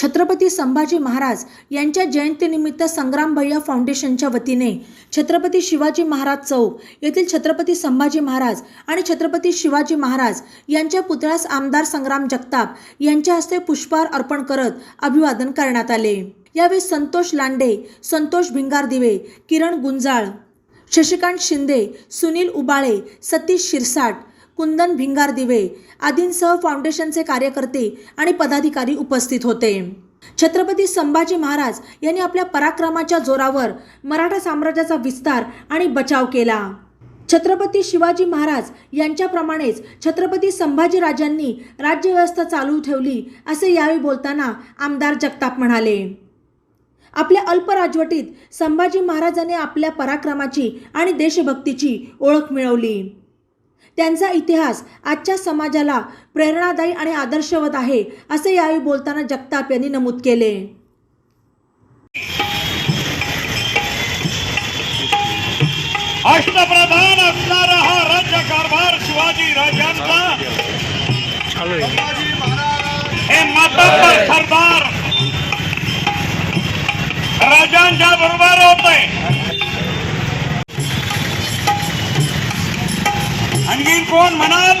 छत्रपती संभाजी महाराज यांच्या जयंतीनिमित्त संग्राम भैया फाउंडेशनच्या वतीने छत्रपती शिवाजी महाराज चौक येथील छत्रपती संभाजी महाराज आणि छत्रपती शिवाजी महाराज यांच्या पुतळ्यास आमदार संग्राम जगताप यांच्या हस्ते पुष्पहार अर्पण करत अभिवादन करण्यात आले. यावेळी संतोष लांडे संतोष भिंगार दिवे किरण गुंजाळ शशिकांत शिंदे सुनील उबाळे सतीश शिरसाट कुंदन भिंगार दिवे आदींसह फाउंडेशनचे कार्यकर्ते आणि पदाधिकारी उपस्थित होते. छत्रपती संभाजी महाराज यांनी आपल्या पराक्रमाच्या जोरावर मराठा साम्राज्याचा विस्तार आणि बचाव केला. छत्रपती शिवाजी महाराज यांच्याप्रमाणेच छत्रपती संभाजीराजांनी राज्यव्यवस्था चालू ठेवली असे यावेळी बोलताना आमदार जगताप म्हणाले. आपल्या अल्प राजवटीत संभाजी महाराजांनी आपल्या पराक्रमाची आणि देशभक्तीची ओळख मिळवली. त्यांचा इतिहास आजच्या समाजाला प्रेरणादायी आणि आदर्शवत आहे असे यावेळी बोलताना जगताप यांनी नमूद केले. अष्टप्रधान असणारा हा राज्यकारभार शिवाजी राजांचा. हे मातब्बर सरदार. राजांच्या बरोबर होते आणखी कोण म्हणाल?